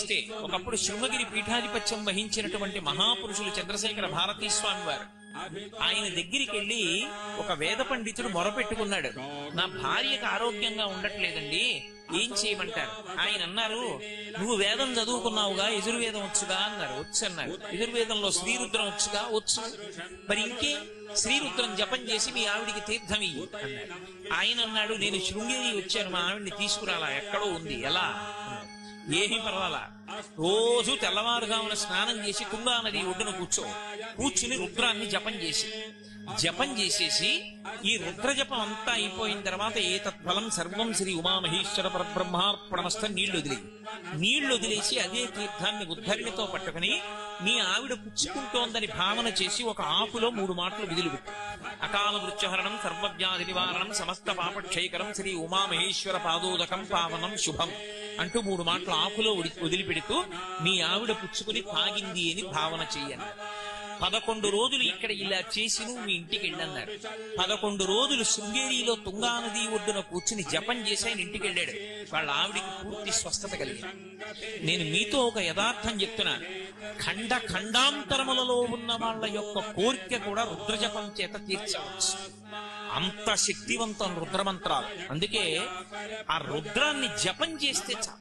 వస్తే ఒకప్పుడు శృంగగిరి పీఠాధిపత్యం వహించినటువంటి మహాపురుషులు చంద్రశేఖర భారతీ స్వామి వారు. ఆయన దగ్గరికి వెళ్ళి ఒక వేద పండితుడు మొరపెట్టుకున్నాడు. నా భార్యకు ఆరోగ్యంగా ఉండట్లేదండి ఏం చేయమంటారు? ఆయన అన్నారు నువ్వు వేదం చదువుకున్నావుగా ఎదుర్వేదం వచ్చుగా అన్నారు. వచ్చు అన్నారు ఎదుర్వేదంలో శ్రీరుద్రం వచ్చుగా? వచ్చు. మరి ఇంకే? శ్రీరుద్రం జపం చేసి మీ ఆవిడికి తీర్థం ఇయ్యి అన్నారు. ఆయన అన్నాడు నేను శృంగేరి వచ్చాను మా ఆవిడ్ని తీసుకురాలా? ఎక్కడో ఉంది. ఎలా? ఏమీ పర్వాలా? రోజు తెల్లవారుగామున స్నానం చేసి తుంగా నది ఒడ్డున కూర్చో. కూర్చుని రుద్రాన్ని జపం చేసి. జపం చేసేసి ఈ రుద్ర జపం అంతా అయిపోయిన తర్వాత ఏ తత్ఫలం సర్వం శ్రీ ఉమామహేశ్వర పరబ్రహ్మార్పణమస్థ నీళ్ళు వదిలి నీళ్ళు వదిలేసి అదే తీర్థాన్ని ఉద్ధరిణితో పట్టుకుని నీ ఆవిడ పుచ్చుకుంటోందని భావన చేసి ఒక ఆకులో మూడు మాటలు విధులుపెట్టు. అకాల మృత్యుహరణం సర్వవ్యాధి నివారణం సమస్త పాపక్షయకరం శ్రీ ఉమామహేశ్వర పాదోదకం పావనం శుభం. అంటూ మూడు మాటలు ఆకులో వదిలిపెడుతూ మీ ఆవిడ పుచ్చుకుని తాగింది అని భావన చెయ్యండి పదకొండు రోజులు ఇక్కడ ఇలా చేసి నువ్వు మీ ఇంటికి వెళ్ళన్నారు. పదకొండు రోజులు శృంగేరిలో తుంగా నది ఒడ్డున కూర్చుని జపం చేసి ఆయన ఇంటికి వెళ్ళాడు. వాళ్ళ ఆవిడికి పూర్తి స్వస్థత కలిగింది. నేను మీతో ఒక యథార్థం చెప్తున్నాను. ఖండ ఖండాంతరములలో ఉన్న వాళ్ళ యొక్క కోరిక కూడా రుద్రజపం చేత తీర్చవచ్చు. అంత శక్తివంతం రుద్రమంత్రాలు. అందుకే ఆ రుద్రాన్ని జపం చేస్తే చాలు.